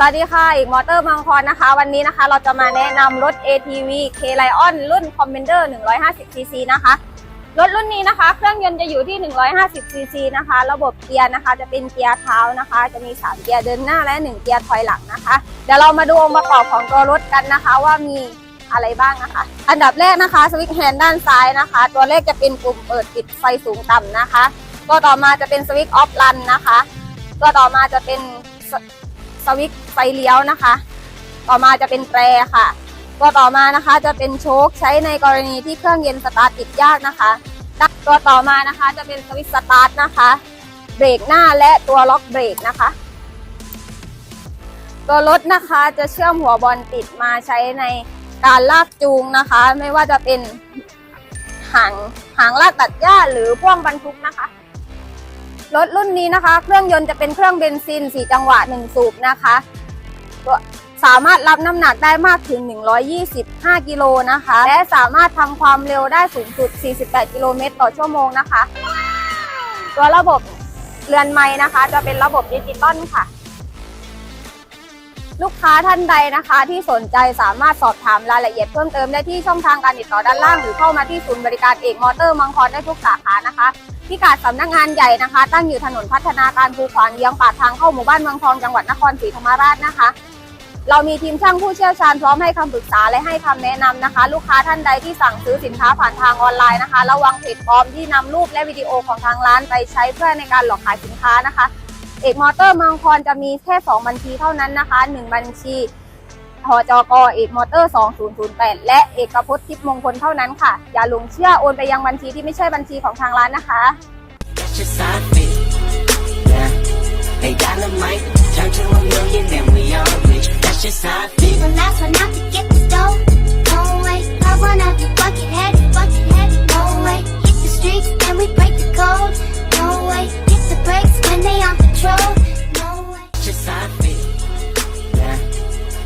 สวัสดีค่ะ อีกมอเตอร์บางพรนะคะ วันนี้นะคะเราจะมาแนะนำรถ ATV K Lion รุ่น Commander 150cc นะคะ รถรุ่นนี้นะคะ เครื่องยนต์จะอยู่ที่ 150cc นะคะ ระบบเกียร์นะคะ จะเป็นเกียร์เท้านะคะ จะมี 3 เกียร์เดินหน้าและ 1 เกียร์ถอยหลังนะคะ เดี๋ยวเรามาดูองค์ประกอบของตัวรถกันนะคะว่ามีอะไรบ้างนะคะ อันดับแรกนะคะสวิตช์แฮนด์ด้านซ้ายนะคะ ตัวเลขจะเป็นปุ่มเปิดปิดไฟสูงต่ำนะคะ ตัวต่อมาจะเป็นสวิตช์ออฟรันนะคะ ตัวต่อมาจะเป็น สวิตไฟเลี้ยวนะคะ ต่อมาจะเป็นแตรค่ะ ตัวต่อมานะคะจะเป็นโชคใช้ในกรณีที่เครื่องเย็นสตาร์ทติดยากนะคะ ตัวต่อมานะคะจะเป็นสวิตสตาร์ทนะคะ เบรกหน้าและตัวล็อกเบรกนะคะ ตัวรถนะคะจะเชื่อมหัวบอลติดมาใช้ในการลากจูงนะคะ ไม่ว่าจะเป็นหางหางลากตัดหญ้าหรือพ่วงบรรทุกนะคะ รถรุ่นนี้นะคะ เครื่องยนต์จะเป็นเครื่องเบนซิน 4 จังหวะ 1 สูบนะคะสามารถรับน้ำหนักได้มากถึง 125 กิโลนะคะ และสามารถทำความเร็วได้สูงสุด 48 กิโลเมตรต่อชั่วโมงนะคะ ตัวระบบเรือนไม้นะคะ จะเป็นระบบดิจิตอลค่ะ ลูกค้าท่านใดนะคะ ที่สนใจสามารถสอบถามรายละเอียดเพิ่มเติมได้ที่ช่องทางการติดต่อด้านล่าง หรือเข้ามาที่ศูนย์บริการเอกมอเตอร์มังครได้ทุกสาขานะคะพิกัดสำนักงานใหญ่นะคะ ตั้งอยู่ถนนพัฒนาการภูขวางเยื้องปากทางเข้าหมู่บ้านเมืองทองจังหวัดนครศรีธรรมราชนะคะ เรามีทีมช่างผู้เชี่ยวชาญพร้อมให้คำปรึกษาและให้คำแนะนำนะคะ ลูกค้าท่านใดที่สั่งซื้อสินค้าผ่านทางออนไลน์นะคะ ระวังเพจปลอมที่นำรูปและวิดีโอของทางร้านไปใช้เพื่อในการหลอกขายสินค้านะคะ เอกมอเตอร์เมืองคอนจะมีแค่ 2 บัญชีเท่านั้นนะคะ 1 บัญชีหจกเอกมอเตอร์ 2008 และเอกพจน์ทิพย์มงคลเท่านั้นค่ะ อย่าหลงเชื่อโอนไปยังบัญชีที่ไม่ใช่บัญชีของทางร้านนะคะ That's just how I feel. Yeah. They dynamite, turn to a million, then we all rich. That's just how I feel. Be the last one out to get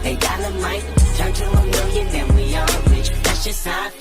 They got dynamite, turn to a million, then we all rich. That's just how.